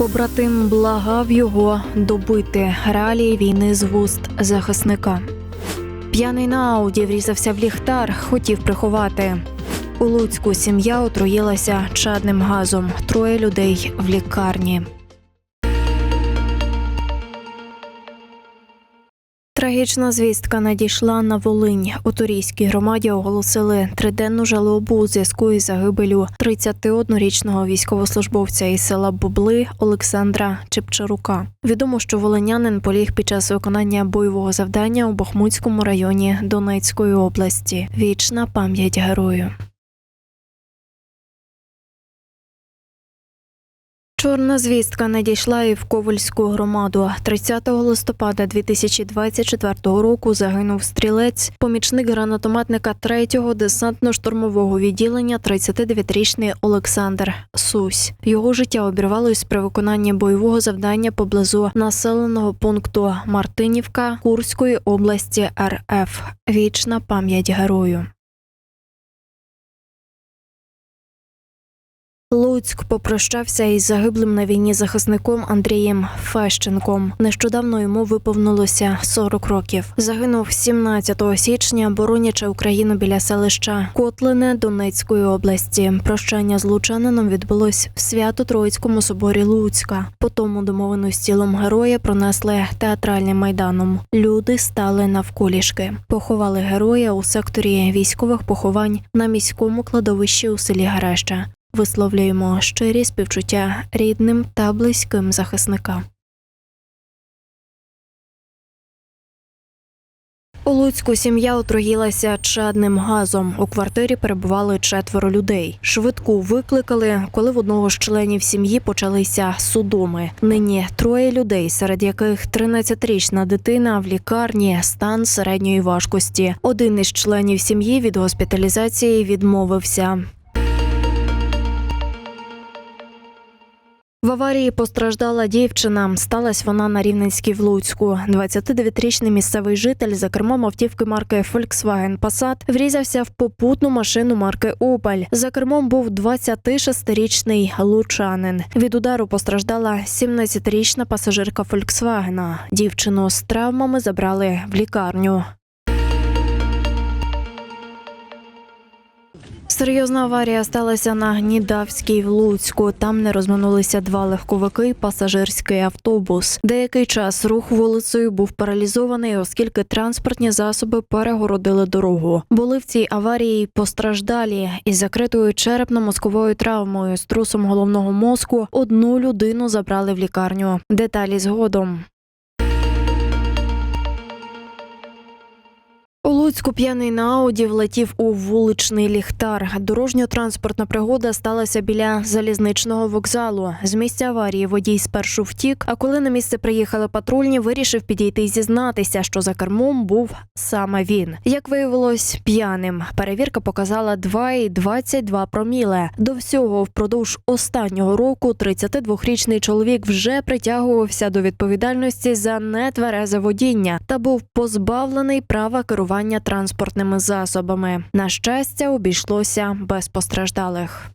Побратим благав його добити реалії війни з вуст захисника. П'яний на ауді врізався в ліхтар, хотів приховати. У Луцьку сім'я отруїлася чадним газом. Троє людей в лікарні. Трагічна звістка надійшла на Волинь. У Турійській громаді оголосили триденну жалобу у зв'язку із загибелю 31-річного військовослужбовця із села Бубли Олександра Чепчарука. Відомо, що волинянин поліг під час виконання бойового завдання у Бахмутському районі Донецької області. Вічна пам'ять герою. Чорна звістка надійшла і в Ковальську громаду. 30 листопада 2024 року загинув стрілець, помічник гранатометника 3-го десантно-штурмового відділення 39-річний Олександр Сусь. Його життя обірвалось при виконанні бойового завдання поблизу населеного пункту Мартинівка Курської області РФ. Вічна пам'ять герою. Луцьк попрощався із загиблим на війні захисником Андрієм Фещенком. Нещодавно йому виповнилося 40 років. Загинув 17 січня, боронячи Україну біля селища Котлине Донецької області. Прощання з лучанином відбулось в Свято-Троїцькому соборі Луцька. Потому домовину з тілом героя пронесли театральним майданом. Люди стали навколішки. Поховали героя у секторі військових поховань на міському кладовищі у селі Гареща. Висловлюємо щирі співчуття рідним та близьким захисникам. У Луцьку сім'я отруїлася чадним газом. У квартирі перебували четверо людей. Швидку викликали, коли в одного з членів сім'ї почалися судоми. Нині троє людей, серед яких 13-річна дитина в лікарні, стан середньої важкості. Один із членів сім'ї від госпіталізації відмовився. В аварії постраждала дівчина. Сталась вона на Рівненській в Луцьку. 29-річний місцевий житель за кермом автівки марки Volkswagen Passat врізався в попутну машину марки Opel. За кермом був 26-річний лучанин. Від удару постраждала 17-річна пасажирка Volkswagen. Дівчину з травмами забрали в лікарню. Серйозна аварія сталася на Гнідавській в Луцьку. Там не розминулися два легковики і пасажирський автобус. Деякий час рух вулицею був паралізований, оскільки транспортні засоби перегородили дорогу. Були в цій аварії постраждалі із закритою черепно-мозковою травмою з трусом головного мозку. Одну людину забрали в лікарню. Деталі згодом. У Луцьку п'яний на ауді влетів у вуличний ліхтар. Дорожньо-транспортна пригода сталася біля залізничного вокзалу. З місця аварії водій спершу втік. А коли на місце приїхали патрульні, вирішив підійти й зізнатися, що за кермом був саме він. Як виявилось, п'яним. Перевірка показала 2,22 проміле. До всього впродовж останнього року 32-річний чоловік вже притягувався до відповідальності за нетверезе водіння та був позбавлений права керування транспортними засобами. На щастя, обійшлося без постраждалих.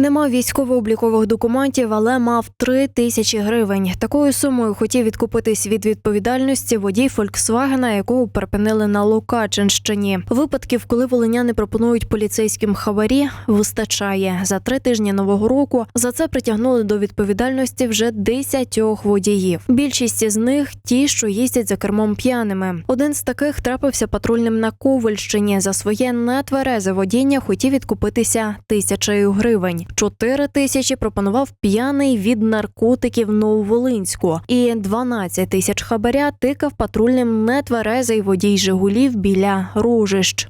Нема військово-облікових документів, але мав три тисячі гривень. Такою сумою хотів відкупитись від відповідальності водій Фольксвагена, якого припинили на Лукачинщині. Випадків, коли волиняни пропонують поліцейським хабарі, вистачає. За три тижні нового року за це притягнули до відповідальності вже десятьох водіїв. Більшість із них ті, що їздять за кермом п'яними. Один з таких трапився патрульним на Ковальщині. За своє нетверезе водіння хотів відкупитися тисячею гривень. Чотири тисячі пропонував п'яний від наркотиків Нововолинську. І 12 тисяч хабаря тикав патрульним нетверезий водій Жигулів біля Ружищ.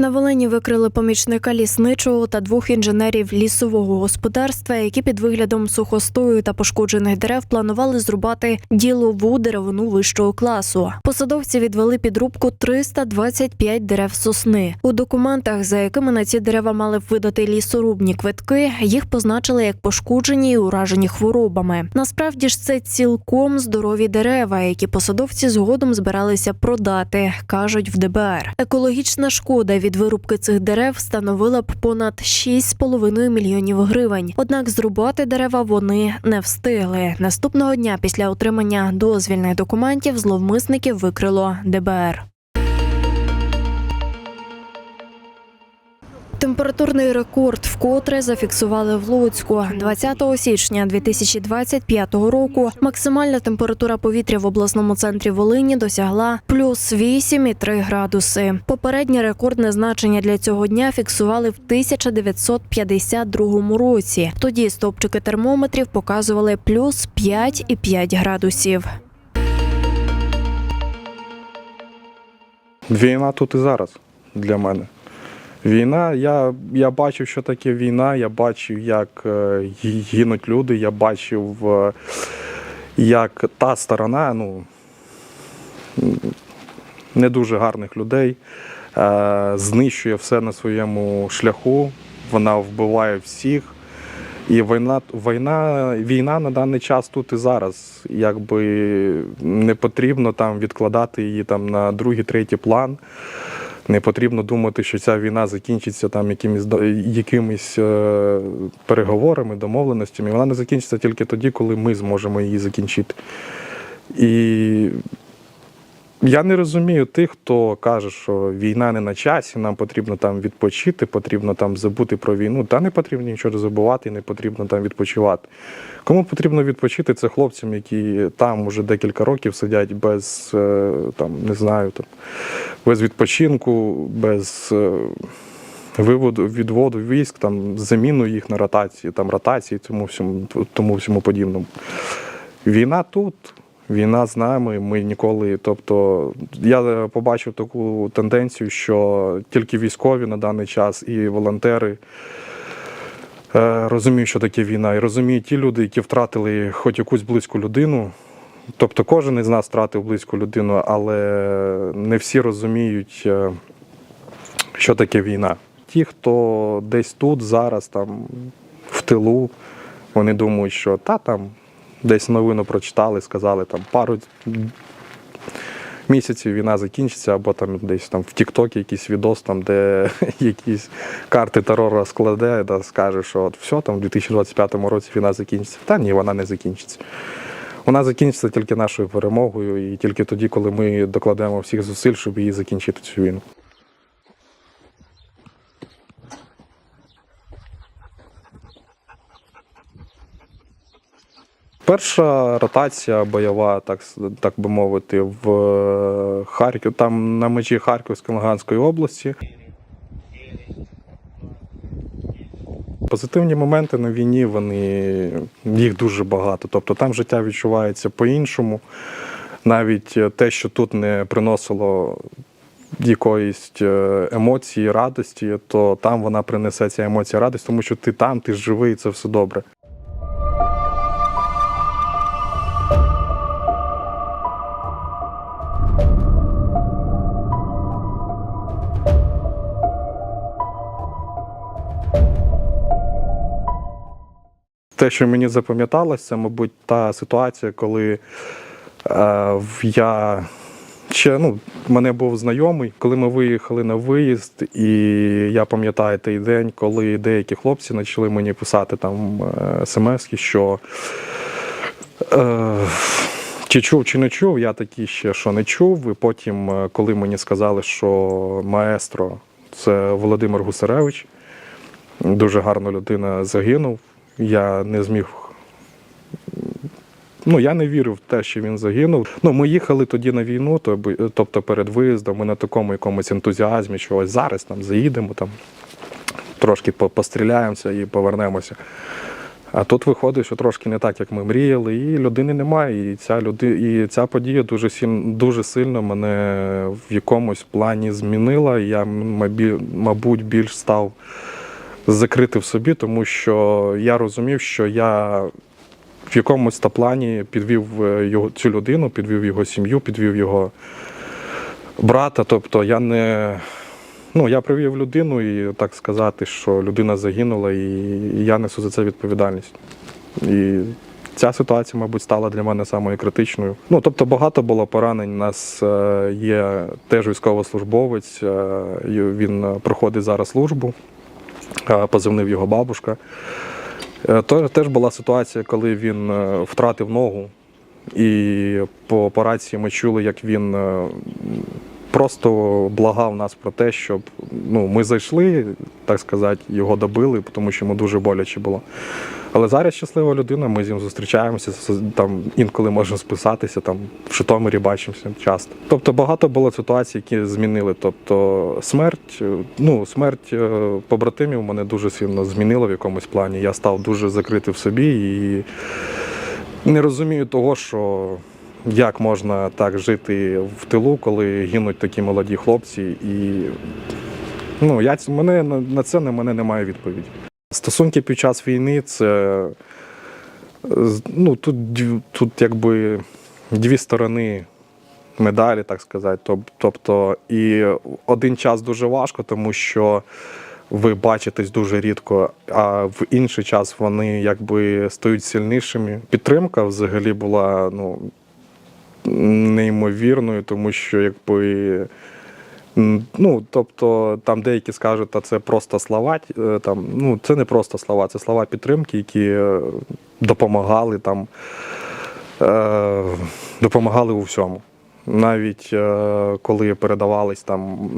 На Волині викрили помічника лісничого та двох інженерів лісового господарства, які під виглядом сухостою та пошкоджених дерев планували зрубати ділову деревину вищого класу. Посадовці відвели під рубку 325 дерев сосни. У документах, за якими на ці дерева мали б видати лісорубні квитки, їх позначили як пошкоджені і уражені хворобами. Насправді ж це цілком здорові дерева, які посадовці згодом збиралися продати, кажуть в ДБР. Екологічна шкода від від вирубки цих дерев становила б понад 6,5 мільйонів гривень. Однак зрубати дерева вони не встигли. Наступного дня після отримання дозвільних документів зловмисників викрило ДБР. Температурний рекорд вкотре зафіксували в Луцьку 20 січня 2025 року. Максимальна температура повітря в обласному центрі Волині досягла плюс 8,3 градуси. Попереднє рекордне значення для цього дня фіксували в 1952 році. Тоді стопчики термометрів показували плюс 5,5 градусів. Війна тут і зараз для мене. Війна, я, я бачив, що таке війна, я бачив, як е, гинуть люди, я бачив, е, як та сторона, ну, не дуже гарних людей, е, знищує все на своєму шляху, вона вбиває всіх. І війна, війна, війна на даний час тут і зараз. Якби не потрібно там відкладати її там на другий, третій план. Не потрібно думати, що ця війна закінчиться там якимись, якимись е, переговорами, домовленостями. Вона не закінчиться тільки тоді, коли ми зможемо її закінчити. І я не розумію тих, хто каже, що війна не на часі, нам потрібно там відпочити, потрібно там забути про війну. Та не потрібно нічого забувати, не потрібно там відпочивати. Кому потрібно відпочити, це хлопцям, які там уже декілька років сидять без е, там, не знаю, там, без відпочинку, без е, виводу, відводу військ, там, заміну їх на ротації, там, ротації, тому всьому, тому всьому подібному. Війна тут. Війна з нами. Ми ніколи. Тобто, я побачив таку тенденцію, що тільки військові на даний час і волонтери е, розуміють, що таке війна, і розуміють ті люди, які втратили хоч якусь близьку людину. Тобто кожен із нас втратив близьку людину, але не всі розуміють, е, що таке війна. Ті, хто десь тут, зараз, там, в тилу, вони думають, що та там десь новину прочитали, сказали, там пару місяців війна закінчиться, або там десь там в Тіктокі якийсь відос, там, де якісь карти терору розкладе, да, скаже, що от все, там в 2025 році війна закінчиться. Та ні, вона не закінчиться. Вона закінчиться тільки нашою перемогою і тільки тоді, коли ми докладемо всіх зусиль, щоб її закінчити цю війну. Перша ротація бойова, так, так би мовити, в е, Харків, там на межі Харківської Луганської області. Позитивні моменти на війні, вони їх дуже багато. Тобто там життя відчувається по-іншому. Навіть е, те, що тут не приносило якоїсь е, емоції, радості, то там вона принесе ці емоції радості, тому що ти там, ти живий, і це все добре. Що мені запам'яталось, це, мабуть, та ситуація, коли е, я ще ну, мене був знайомий, коли ми виїхали на виїзд, і я пам'ятаю той день, коли деякі хлопці почали мені писати там е, смски, що е, чи чув, чи не чув, я такий ще що не чув. І потім, е, коли мені сказали, що маестро це Володимир Гусаревич, дуже гарна людина загинув. Я не зміг. Ну, я не вірив в те, що він загинув. Ну, ми їхали тоді на війну, тобто перед виїздом, ми на такому якомусь ентузіазмі, що ось зараз там заїдемо, там трошки постріляємося і повернемося. А тут виходить, що трошки не так, як ми мріяли, і людини немає. І ця люди, і ця подія дуже дуже сильно мене в якомусь плані змінила. Я мабуть більш став закрити в собі, тому що я розумів, що я в якомусь та плані підвів е, його цю людину, підвів його сім'ю, підвів його брата. Тобто я не. Ну, я привів людину і так сказати, що людина загинула, і я несу за це відповідальність. І ця ситуація, мабуть, стала для мене самою критичною. Ну, тобто багато було поранень. У нас е, є теж військовослужбовець, е, він проходить зараз службу, позивнив його бабушка. Е, Теж була ситуація, коли він е, втратив ногу, і по, операції ми чули, як він е, просто благав нас про те, щоб ну, ми зайшли, так сказати, його добили, тому що йому дуже боляче було. Але зараз щаслива людина, ми з ним зустрічаємося, там інколи можемо списатися, там в Житомирі бачимося часто. Тобто багато було ситуацій, які змінили. Тобто смерть, е, ну, смерть е, побратимів мене дуже сильно змінила в якомусь плані. Я став дуже закритий в собі і не розумію того, що як можна так жити в тилу, коли гинуть такі молоді хлопці. І ну, я, мене, на це на мене немає відповіді. Стосунки під час війни це ну, тут, тут якби дві сторони медалі, так сказати. Тобто, і один час дуже важко, тому що ви бачитесь дуже рідко, а в інший час вони якби стають сильнішими. Підтримка взагалі була ну, неймовірною, тому що якби. Ну, тобто, там деякі скажуть, та це просто слова. е, Там, ну, це не просто слова, це слова підтримки, які е, допомагали там, е, допомагали у всьому. Навіть коли передавались там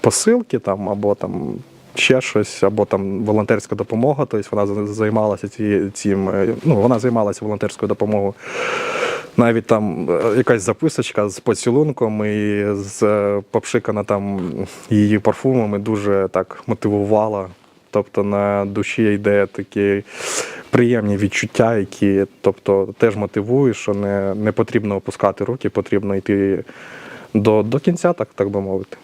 посилки там, або там ще щось, або там волонтерська допомога, тобто вона займалася цим, ну, вона займалася волонтерською допомогою. Навіть там е, якась записочка з поцілунком і з е, попшикана там її парфумами дуже так мотивувала. Тобто на душі йде такі приємні відчуття, які тобто, теж мотивують, що не, не потрібно опускати руки, потрібно йти до, до кінця, так, так би мовити.